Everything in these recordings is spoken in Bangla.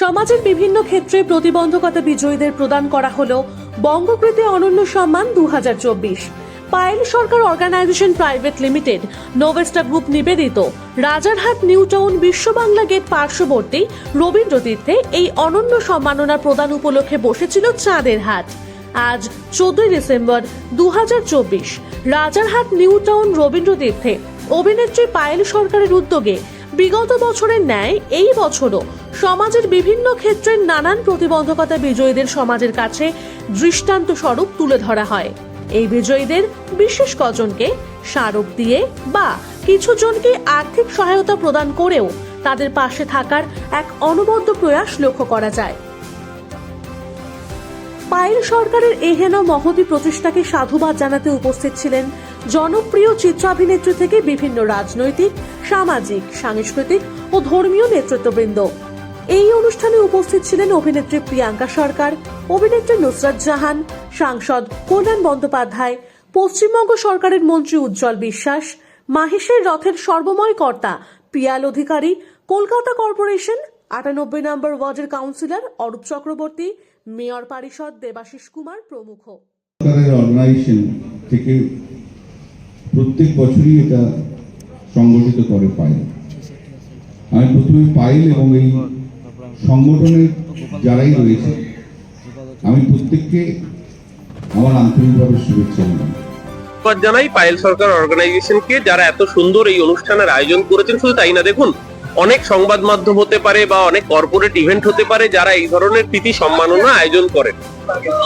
সমাজের বিভিন্ন ক্ষেত্রে প্রতিবন্ধকতা বিজয়ীদের প্রদান করা হলো বঙ্গকৃতি অনন্য সম্মান দু Payel Sarkar organisation private limited, Novesta group নিবেদিত। রাজারহাট নিউ টাউন বিশ্ব বাংলা গেট পার্শ্ববর্তী রবীন্দ্র তীর্থে এই অনন্য সম্মাননা প্রদান উপলক্ষে বসেছিল চাঁদের হাট। আজ চোদ্দই ডিসেম্বর দু হাজার চব্বিশ, রাজারহাট নিউ টাউন রবীন্দ্র তীর্থে অভিনেত্রী পায়েল সরকারের উদ্যোগে বিগত বছরের ন্যায় এই বছরও সমাজের বিভিন্ন ক্ষেত্রের নানান প্রতিবন্ধকতা বিজয়ীদের সমাজের কাছে দৃষ্টান্ত স্বরূপ তুলে ধরা হয়। এই বিজয়ীদের বিশেষ কজনকে স্মারক দিয়ে বা কিছু জনকে আর্থিক সহায়তা প্রদান করেও তাদের পাশে থাকার এক অনবদ্য প্রয়াস লক্ষ্য করা যায়। পায়েল সরকারের এহেন মহতি প্রচেষ্টাকে সাধুবাদ জানাতে উপস্থিত ছিলেন জনপ্রিয় চিত্রাভিনেত্রী থেকে বিভিন্ন রাজনৈতিক, সামাজিক, সাংস্কৃতিক ও ধর্মীয় নেতৃত্ববৃন্দ। এই অনুষ্ঠানে উপস্থিত ছিলেন অভিনেত্রী প্রিয়াঙ্কা সরকার, অভিনেত্রী নুসরাত জাহান, সাংসদ কল্যাণ বন্দ্যোপাধ্যায়, পশ্চিমবঙ্গ সরকারের মন্ত্রী উজ্জ্বল বিশ্বাস, মাহেশের রথের সর্বময় কর্তা পিয়াল অধিকারী, কলকাতা কর্পোরেশন আটানব্বই নম্বর ওয়ার্ডের কাউন্সিলর অরূপ চক্রবর্তী, মেয়র পরিষদ দেবাশিস কুমার প্রমুখ। থেকে প্রত্যেক বছরই এটা সংগঠিত করে পাইল। আমি প্রথমে পাইল এবং এই সংগঠনের যারাই রয়েছে, আমি প্রত্যেককে আমার আন্তরিকভাবে শুভেচ্ছা জানাই। ধন্যবাদ জানাই পায়েল সরকার অর্গানাইজেশনকে, যারা এত সুন্দর এই অনুষ্ঠানের আয়োজন করেছেন, শুধু তাই না, দেখুন, অনেক সংবাদ মাধ্যম হতে পারে বা অনেক কর্পোরেট ইভেন্ট হতে পারে, যারা এই ধরনের প্রীতি সম্মাননা আয়োজন করেন।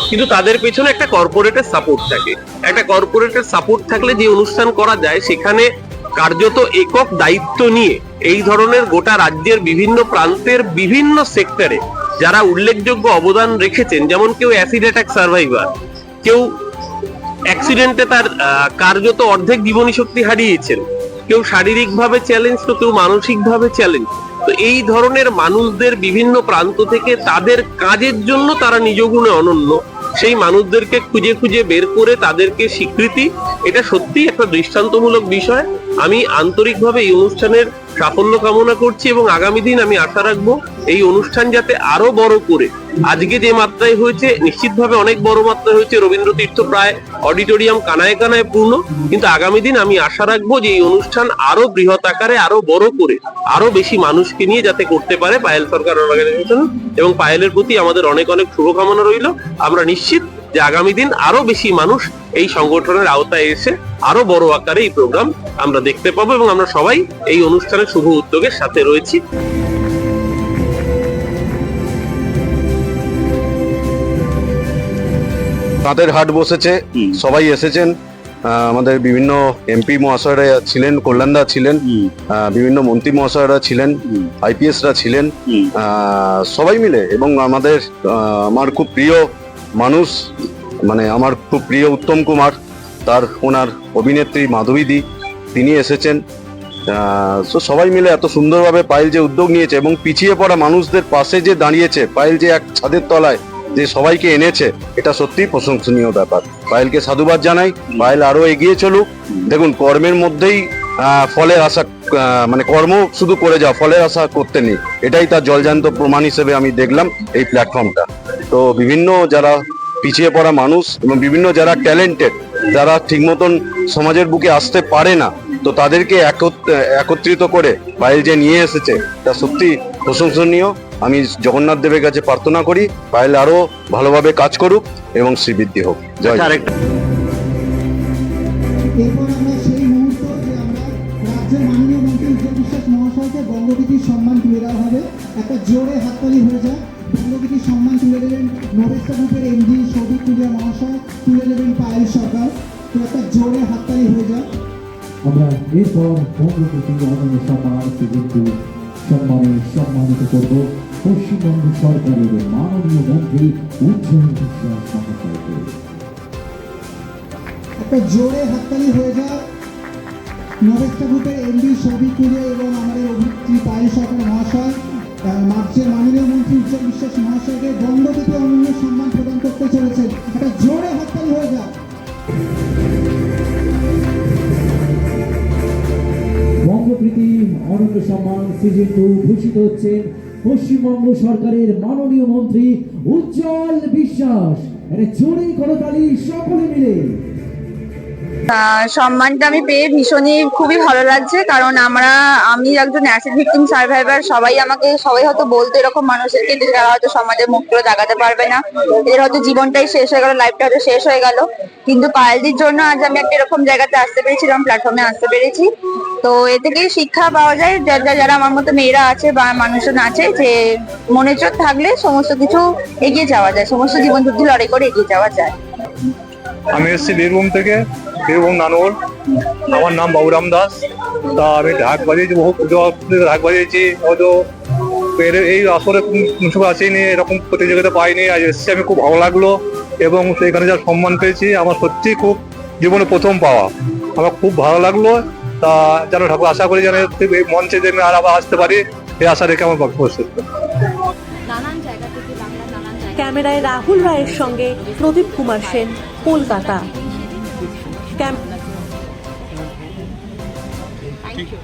কিন্তু তাদের পেছনে একটা কর্পোরেটের সাপোর্ট থাকে। একটা কর্পোরেটের সাপোর্ট থাকলে যে অনুষ্ঠান করা যায়, সেখানে কার্যত একক দায়িত্ব নিয়ে এই ধরনের গোটা রাজ্যের বিভিন্ন প্রান্তের বিভিন্ন সেক্টরে যারা উল্লেখযোগ্য অবদান রেখেছেন, যেমন কেউ অ্যাসিড অ্যাটাক সার্ভাইভার, কেউ অ্যাক্সিডেন্টে তার কার্যত অর্ধেক জীবনী শক্তি হারিয়েছেন, কেউ শারীরিকভাবে চ্যালেঞ্জ তো কেউ মানসিকভাবে চ্যালেঞ্জ তো এই ধরনের মানুষদের বিভিন্ন প্রান্ত থেকে তাদের কাজের জন্য তারা নিজ গুণে অনন্য। সেই মানুষদেরকে খুঁজে খুঁজে বের করে তাদেরকে স্বীকৃতি এটা সত্যি একটা দৃষ্টান্তমূলক বিষয়। আমি আন্তরিকভাবে এই অনুষ্ঠানের সাফল্য কামনা করছি এবং আগামী দিন আমি আশা রাখব এই অনুষ্ঠান যাতে আরও বড় করে। আজকে যে মাত্রায় হয়েছে, নিশ্চিতভাবে অনেক বড় মাত্রায় হয়েছে। রবীন্দ্র তীর্থ প্রায় অডিটোরিয়াম কানায় কানায় পূর্ণ। কিন্তু আগামী দিন আমি আশা রাখব যে এই অনুষ্ঠান আরও বৃহৎ আকারে, আরও বড় করে, আরও বেশি মানুষকে নিয়ে যাতে করতে পারে পায়েল সরকার অর্গানাইজেশন। এবং পায়েলের প্রতি আমাদের অনেক অনেক শুভকামনা রইল। আমরা নিশ্চিত যে আগামী দিন আরও বেশি মানুষ এই সংগঠনের আওতায় এসে আরও বড় আকারে এই প্রোগ্রাম আমরা দেখতে পাবো এবং আমরা সবাই এই অনুষ্ঠানের শুভ উদ্যোগের সাথে রয়েছি। তাঁতের হাট বসেছে সবাই এসেছেন। আমাদের বিভিন্ন এমপি মহাশয়রা ছিলেন কল্যাণদা ছিলেন আহ, বিভিন্ন মন্ত্রী মহাশয়রা ছিলেন আইপিএসরা ছিলেন। আহ, সবাই মিলে এবং আমাদের আমার খুব প্রিয় মানুষ মানে আমার খুব প্রিয় উত্তম কুমার, তার ওনার অভিনেত্রী মাধবীদি, তিনি এসেছেন। তো সবাই মিলে এত সুন্দরভাবে পায়েল যে উদ্যোগ নিয়েছে এবং পিছিয়ে পড়া মানুষদের পাশে যে দাঁড়িয়েছে, পায়েল যে এক ছাদের তলায় যে সবাইকে এনেছে, এটা সত্যিই প্রশংসনীয় ব্যাপার। পায়েলকে সাধুবাদ জানাই, পায়েল আরও এগিয়ে চলুক। দেখুন, কর্মের মধ্যেই ফলের আশা মানে কর্ম শুধু করে যাও, ফলের আশা করতে নেই। এটাই তার জলজান্ত প্রমাণ হিসেবে আমি দেখলাম এই প্ল্যাটফর্মটা তো বিভিন্ন যারা পিছিয়ে পড়া মানুষ এবং বিভিন্ন যারা ট্যালেন্টেড যারা ঠিক মতন সমাজের বুকে আসতে পারে না তো তাদেরকে একত- একত্রিত করে পায়েল যে নিয়ে এসেছে তা সত্যি প্রশংসনীয়। আমি জগন্নাথ দেবের কাছে প্রার্থনা করি পায়েল আরও ভালোভাবে কাজ করুক এবং শ্রীবৃদ্ধি হোক। জয় বঙ্গবীতির সম্মান তুলে দেওয়া হবে। একটা জোরে হাততালি হয়ে যায়। বঙ্গবীতির সম্মান তুলে দেবেন নবেস্তা গ্রুপের এমডি সৌভিক কুলিয়া মহাশয় তুলে দেবেন পায়েল সরকার। তো একটা জোরে হাততালি হয়ে যায় আমরা এরপর অনন্য সম্মান কিন্তু সম্মানে সম্মানিত করব। পশ্চিমবঙ্গ সরকারের মাননীয় মন্ত্রী উজ্জ্বল বিশ্বাস মহাশয়কে। একটা জোরে হাততালি হয়ে যায় নবেস্তা গ্রুপের এমডি সৌভিক কুলিয়া এবং আমাদের অভিনেত্রী পায়েল সরকার মহাশয়। রাজ্যের মাননীয় মন্ত্রী বিশ্বাস মহাশয়কে অনন্য সম্মান প্রদান করতে চলেছেন। একটা জোরে হাততালি হয়ে যায় বঙ্গপ্রীতি, অনন্য সম্মান সিজন টু ভূষিত হচ্ছেন পশ্চিমবঙ্গ সরকারের মাননীয় মন্ত্রী উজ্জ্বল বিশ্বাস। এটা জোরে করতালি সকলে মিলে। সম্মানটা আমি পেয়ে ভীষণই খুবই ভালো লাগছে, কারণ আমরা, আমি একজন অ্যাসিড ভিকটিম সার্ভাইভার সবাই আমাকে, সবাই হয়তো বলতো এরকম মানুষেরকে যে যারা হয়তো সমাজের মুখ করে দাগাতে পারবে না। এদের হয়তো জীবনটাই শেষ হয়ে গেল লাইফটা হয়তো শেষ হয়ে গেল। কিন্তু পায়েলদির জন্য আজ আমি একটা এরকম জায়গাতে আসতে পেরেছিলাম প্ল্যাটফর্মে আসতে পেরেছি। তো এ থেকে শিক্ষা পাওয়া যায়, যারা যারা আমার মতো মেয়েরা আছে বা মানুষজন আছে, যে মনে চোখ থাকলে সমস্ত কিছু এগিয়ে যাওয়া যায়, সমস্ত জীবন যুদ্ধ লড়াই করে এগিয়ে যাওয়া যায়। আমি এসেছি বীরভূম থেকে। বীরভূম নানুর। আমার নাম বাবুরাম দাস তা আমি ঢাক বাজিয়েছি বহু পুজো ঢাক বাজিয়েছি। হয়তো এর এই আসরে কোনো আসেনি এরকম প্রতিযোগিতা পাইনি। আজ এসেছি আমি খুব ভালো লাগল। এবং সেখানে যা সম্মান পেয়েছি আমার সত্যি খুব জীবনে প্রথম পাওয়া। আমার খুব ভালো লাগল। তা যেন ঠাকুর আশা করি যেন এই মঞ্চে যেন আর আবার আসতে পারি এই আশা রেখে আমার বক্তব্য শেষ ক্যামেরায় রাহুল রায়ের সঙ্গে প্রদীপ কুমার সেন কলকাতা। Thank you.